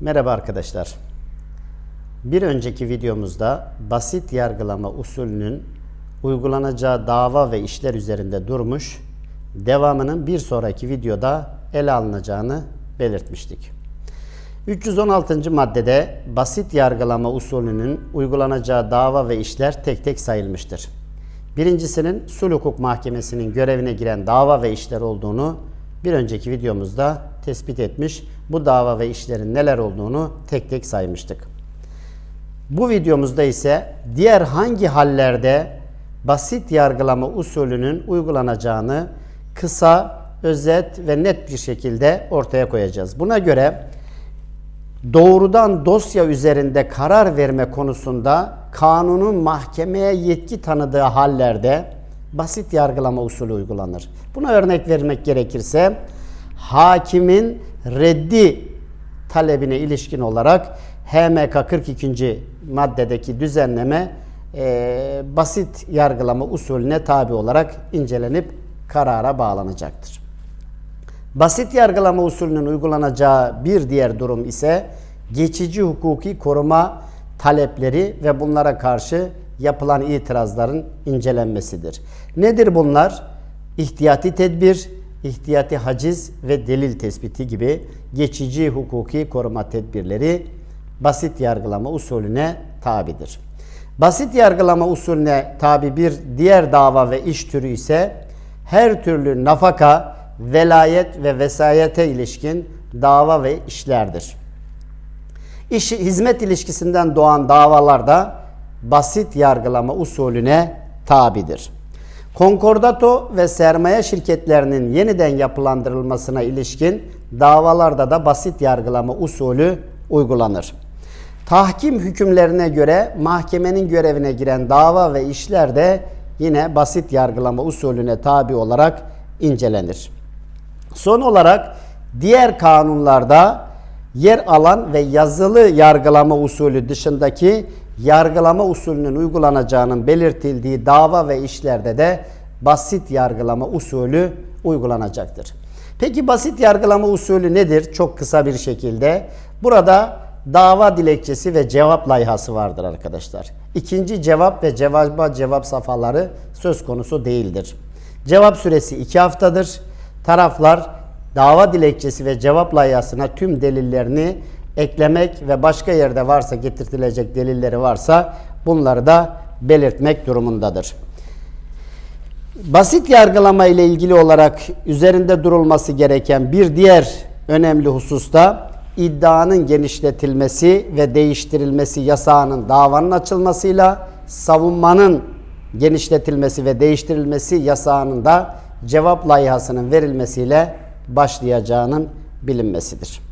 Merhaba arkadaşlar. Bir önceki videomuzda basit yargılama usulünün uygulanacağı dava ve işler üzerinde durmuş, devamının bir sonraki videoda ele alınacağını belirtmiştik. 316. maddede basit yargılama usulünün uygulanacağı dava ve işler tek tek sayılmıştır. Birincisinin sulh hukuk mahkemesinin görevine giren dava ve işler olduğunu bir önceki videomuzda tespit etmiş. Bu dava ve işlerin neler olduğunu tek tek saymıştık. Bu videomuzda ise diğer hangi hallerde basit yargılama usulünün uygulanacağını kısa, özet ve net bir şekilde ortaya koyacağız. Buna göre doğrudan dosya üzerinde karar verme konusunda kanunun mahkemeye yetki tanıdığı hallerde basit yargılama usulü uygulanır. Buna örnek vermek gerekirse hakimin reddi talebine ilişkin olarak HMK 42. maddedeki düzenleme e, basit yargılama usulüne tabi olarak incelenip karara bağlanacaktır. Basit yargılama usulünün uygulanacağı bir diğer durum ise geçici hukuki koruma talepleri ve bunlara karşı yapılan itirazların incelenmesidir. Nedir bunlar? İhtiyati tedbir, ihtiyati haciz ve delil tespiti gibi geçici hukuki koruma tedbirleri basit yargılama usulüne tabidir. Basit yargılama usulüne tabi bir diğer dava ve iş türü ise her türlü nafaka, velayet ve vesayete ilişkin dava ve işlerdir. İş, hizmet ilişkisinden doğan davalarda basit yargılama usulüne tabidir. Konkordato ve sermaye şirketlerinin yeniden yapılandırılmasına ilişkin davalarda da basit yargılama usulü uygulanır. Tahkim hükümlerine göre mahkemenin görevine giren dava ve işler de yine basit yargılama usulüne tabi olarak incelenir. Son olarak diğer kanunlarda yer alan ve yazılı yargılama usulü dışındaki yargılama usulünün uygulanacağının belirtildiği dava ve işlerde de basit yargılama usulü uygulanacaktır. Peki basit yargılama usulü nedir? Çok kısa bir şekilde. Burada dava dilekçesi ve cevap layihası vardır arkadaşlar. İkinci cevap ve cevaba cevap safhaları söz konusu değildir. Cevap süresi 2 haftadır. Taraflar dava dilekçesi ve cevap layihasına tüm delillerini eklemek ve başka yerde varsa getirtilecek delilleri varsa bunları da belirtmek durumundadır. Basit yargılama ile ilgili olarak üzerinde durulması gereken bir diğer önemli hususta iddianın genişletilmesi ve değiştirilmesi yasağının davanın açılmasıyla savunmanın genişletilmesi ve değiştirilmesi yasağının da cevap layihasının verilmesiyle başlayacağının bilinmesidir.